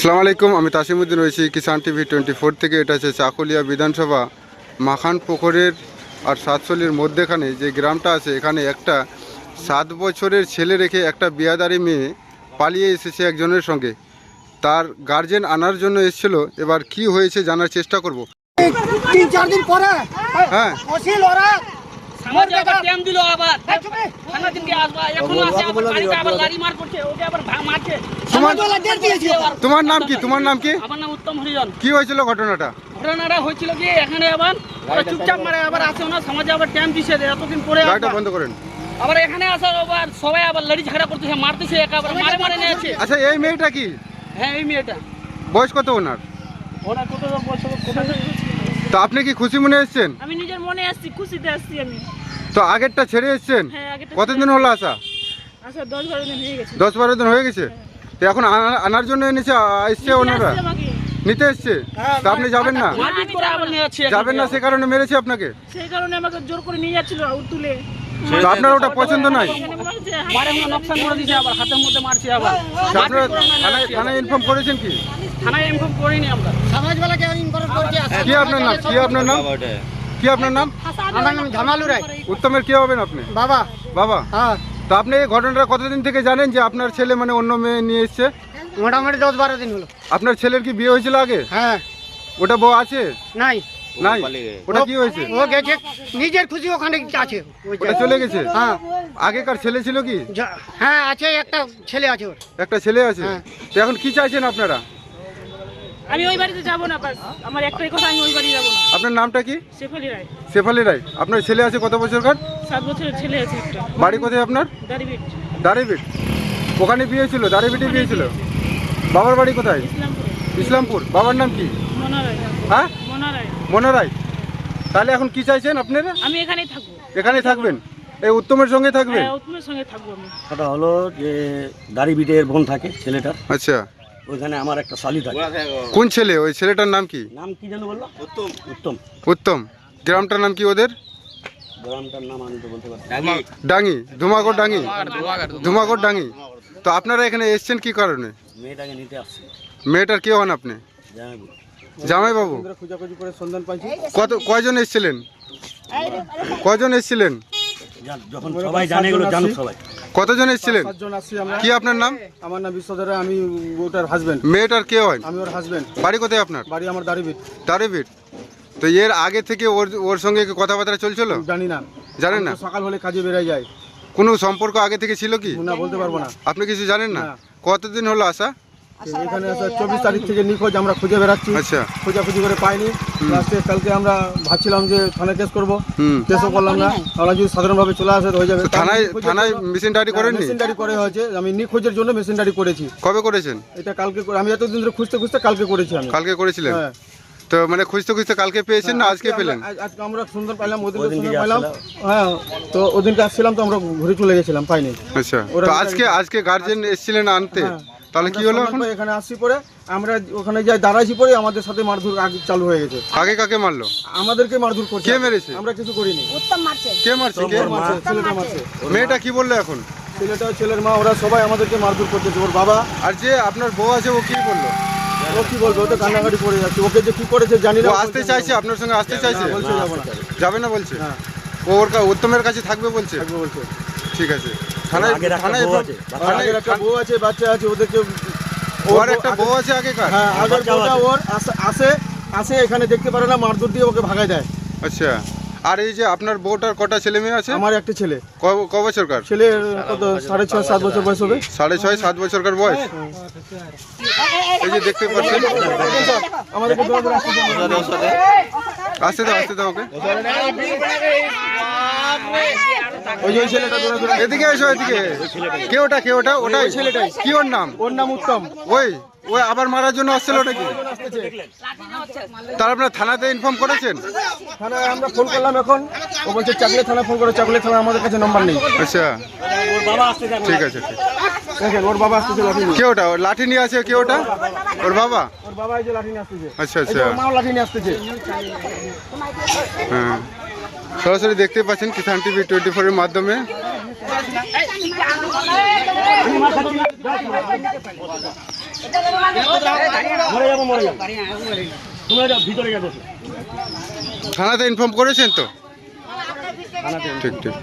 সালাম আলাইকুম আমি তাসিম তাসিমুদ্দিন রয়েছি কিষান টিভি টোয়েন্টি ফোর থেকে। এটা হচ্ছে চাকুলিয়া বিধানসভা মাখান পুকুরের আর সাতচল্লির মধ্যেখানে যে গ্রামটা আছে এখানে একটা সাত বছরের ছেলে রেখে একটা বিয়াদারি মেয়ে পালিয়ে এসেছে একজনের সঙ্গে। তার গার্জেন আনার জন্য এসেছিল এবার কি হয়েছে জানার চেষ্টা করব। তিন চার দিন পরে হ্যাঁ। অসিল আবার ট্যাম দিল আবার। থানা দিনকে আসবা এখনও আসে আবার বাড়িতে আবার লারি মার করছে ওকে আবার মারছে। সমাজওয়ালা তোমার নাম কি? তোমার নাম কি? আমার নাম উত্তম হরিজন। কি হয়েছিল ঘটনাটা? ঘটনাটা হয়েছিল কি এখানে আবার চুপচাপ মারে আবার আসে না সমাজে আবার ট্যাম দিছে এতদিন পরে গাড়িটা বন্ধ করেন। আবার এখানে আসার আবার সবাই আবার লড়ি ঝগড়া করতেছে মারতেছে একা আবার মারে মারে নিয়েছে আচ্ছা এই মেয়েটা কি? হ্যাঁ এই মেয়েটা। বয়স কত ওনার? ওরা কত বছর? কোথায় তো আপনি কি খুশি মনে এসছেন আমি নিজের মনে আসছি খুশিতে আসছি আমি। তো আগেরটা ছেড়ে এসছেন? হ্যাঁ কতদিন হলো আসা? আচ্ছা দশ বারো দিন হয়ে গেছে। দশ বারো দিন হয়ে গেছে? তো এখন আনার জন্য এনেছে এসছে ওনারা? নিতে এসছে? তো আপনি যাবেন না? যাবেন না সে কারণে মেরেছে আপনাকে? সেই কারণে আমাকে জোর করে নিয়ে যাচ্ছিল তুলে। আপনার ওটা পছন্দ নাই? মারে নকশান করে দিয়েছে আবার হাতের মধ্যে মারছে আবার। আপনারা থানায় ইনফর্ম করেছেন কি? থানায় ইনফর্ম করিনি আমরা। ইনকরেক্ট করছে কি আপনার নাম? কি আপনার নাম? কি আপনার নাম? আমার নাম ঝামালু রায় উত্তমের কি হবেন আপনি? বাবা। বাবা? হ্যাঁ। তো আপনি এই ঘটনাটা কতদিন থেকে জানেন যে আপনার ছেলে মানে অন্য মেয়ে নিয়ে এসছে? মোটামুটি দশ বারো দিন হলো। আপনার ছেলের কি বিয়ে হয়েছিল আগে? হ্যাঁ। ওটা বউ আছে? নাই। নাই? ওটা কি হয়েছে? ও গেছে। নিজের খুশি ওখানে আছে। ওটা চলে গেছে? হ্যাঁ। আগেকার ছেলে ছিল কি? হ্যাঁ আছে একটা ছেলে আছে ওর। একটা ছেলে আছে? হ্যাঁ। তো এখন কি চাইছেন আপনারা? আমি ওই বাড়িতে যাব না বাস। আমার একটাই কথা আমি ওই বাড়ি যাব না। আপনার নামটা কি? শেফালি রায়। শেফালি রায়। আপনার ছেলে আছে কত বছরকার সাত বছরের ছেলে আছে একটা। বাড়ি কোথায় আপনার? দাড়িবিট। দাঁড়িবিট। ওখানে বিয়ে ছিল দাঁড়িবিটে বিয়ে ছিল বাবার বাড়ি কোথায়? ইসলামপুরে। ইসলামপুর। বাবার নাম কি? মনা রায়। হ্যাঁ? মনা রায়। মনে রায়। তাহলে এখন কি চাইছেন আপনারা? আমি এখানেই থাকব। এখানে থাকবেন? এই উত্তমের সঙ্গে থাকবেন? হ্যাঁ উত্তমের সঙ্গে থাকব আমি। কথা হলো যে বোন থাকে ছেলেটার। আচ্ছা। ওইখানে আমার একটা শালি থাকে। কোন ছেলে? ওই ছেলেটার নাম কি? নাম কি যেন বলল? উত্তম। উত্তম। উত্তম। গ্রামটার নাম কি ওদের? গ্রামটার নাম আমি তো বলতে পারছি ডাঙ্গি। ধুমাগড় ডাঙ্গি। ধুমাগড় ডাঙ্গি। তো আপনারা এখানে এসছেন কি কারণে? মেয়েটাকে নিতে আসছে। মেয়েটার কে হন আপনি? জামাই বাবু কত কয়জন এসেছিলেন? কয়জন এসেছিলেন? যখন সবাই জানে এগুলো জানুক সবাই। কতজন এসেছিলেন? সাতজন আসছি আমরা। কি আপনার নাম? আমার নাম বিশ্বধরে আমি ওটার হাজবেন্ড মেয়েটার কে হয়? আমি ওর হাজবেন্ড বাড়ি কোথায় আপনার? বাড়ি আমার দাড়িবিট দারিবিট তো এর আগে থেকে ওর ওর সঙ্গে কি কথাবার্তা চলছিল? জানি না। জানেন না? সকাল হলে কাজে বেরিয়ে যায় কোনো সম্পর্ক আগে থেকে ছিল কি? না বলতে পারব না। আপনি কিছু জানেন না। কতদিন হলো আসা এখানে চব্বিশ তারিখ থেকে নিখোঁজ আমরা খুঁজে বেড়াচ্ছি। আচ্ছা। খোঁজাখুঁজি করে পাইনি। লাস্টে কালকে আমরা ভাবছিলাম যে থানায় কেস করব। কেসও করলাম না। আমরা যদি সাধারণভাবে চলে আসে হয়ে যাবে। থানায় থানায় মেশিন ডায়েরি করেননি? মেশিনদারি করে হয়েছে। আমি নিখোঁজের জন্য মেশিন মেশিনদারি করেছি। কবে করেছেন? এটা কালকে করে- আমি এতদিন ধরে খুঁজতে খুঁজতে কালকে করেছি আমি। কালকে করেছিলেন? হ্যাঁ। তো মানে খুঁজতে খুঁজতে কালকে পেয়েছেন না আজকে পেলেন? আজকে আমরা সুন্দর পাইলাম ওদিনকে সুন্দর পাইলাম। হ্যাঁ তো ওদিনকে আসছিলাম তো আমরা ঘুরে চলে গেছিলাম পাইনি। আচ্ছা। ওরা তো আজকে আজকে গার্জেন এসেছিলেন আনতে? হ্যাঁ। তাহলে কি হলো আমরা এখন? এখানে আসছি পরে আমরা ওখানে যাই দাঁড়াইছি পরে আমাদের সাথে মারধর আগে চালু হয়ে গেছে। আগে কাকে মারলো? আমাদেরকে মারধর করছে। কে মেরেছে? আমরা কিছু করিনি। কে মারছে? কে? মারছে, ছেলেটা মারছে। মেয়েটা কি বলল এখন? ছেলেটা ছেলের মা ওরা সবাই আমাদেরকে মারধর করতেছে ওর বাবা। আর যে আপনার বউ আছে ও কি বলল? ও কি বলবে? ও তো কান্নাকাটি করে যাচ্ছে। ওকে যে কি করেছে জানি না। আসতে চাইছে? আপনার সঙ্গে আসতে চাইছে? বলছে যাব না। যাবে না বলছে? হ্যাঁ। ও ওর কা- উত্তমের কাছে থাকবে বলছে? থাকবে বলছে। ঠিক আছে। থানায় একটা থানায় বউ আছে। আর আগের একটা বউ আছে বাচ্চা আছে ওদেরকে ওর একটা বউ আছে আগেকার? হ্যাঁ আগের বাচ্চাও বউটা আছে। ওর আসে- আসে আসে এখানে দেখতে পারে না মারধর দিয়ে ওকে ভাগায় দেয়। আচ্ছা। আর এই যে আপনার বউটার কটা ছেলে মেয়ে আছে? আমার একটা ছেলে। ক- ক বছরকার? ছেলে কত? সাড়ে ছয় সাত বছর বয়স হবে। সাড়ে ছয় সাত বছরকার বয়স? এই যে দেখতে পাচ্ছেন? আমাদেরকে দৌড়ে দৌড়ে আসতে হবে। আসতে দাও আসতে দাও ওকে। ওই ওই ছেলেটা দৌড়ে দৌড়ে এদিকে এসো এদিকে। কে ওটা কে ওটা? ওটাই। ছেলেটাই। কি ওর নাম? ওর নাম উত্তম। ওই ওই আবার মারার জন্য আসছিল ওটা কি? তার আপনার থানাতে ইনফর্ম করেছেন? থানায় আমরা ফোন করলাম এখন। ও বলছে চাকলে থানা ফোন করে চাকলে থানা আমাদের কাছে নাম্বার নেই। আচ্ছা। ওর বাবা আসতে ঠিক আছে দেখেন ওর বাবা আসতেছে লাঠি নিয়ে। কে ওটা? ওর লাঠি নিয়ে আছে কে ওটা? ওর বাবা? ওর বাবা এই যে লাঠি নিয়ে আসতেছে। আচ্ছা আচ্ছা। ওর মাও লাঠি নিয়ে আসতেছে। হ্যাঁ। সরাসরি দেখতে পাচ্ছেন কিষান টিভি টোয়েন্টি ফোরের মাধ্যমে। থানাতে ইনফর্ম করেছেন তো? ঠিক ঠিক।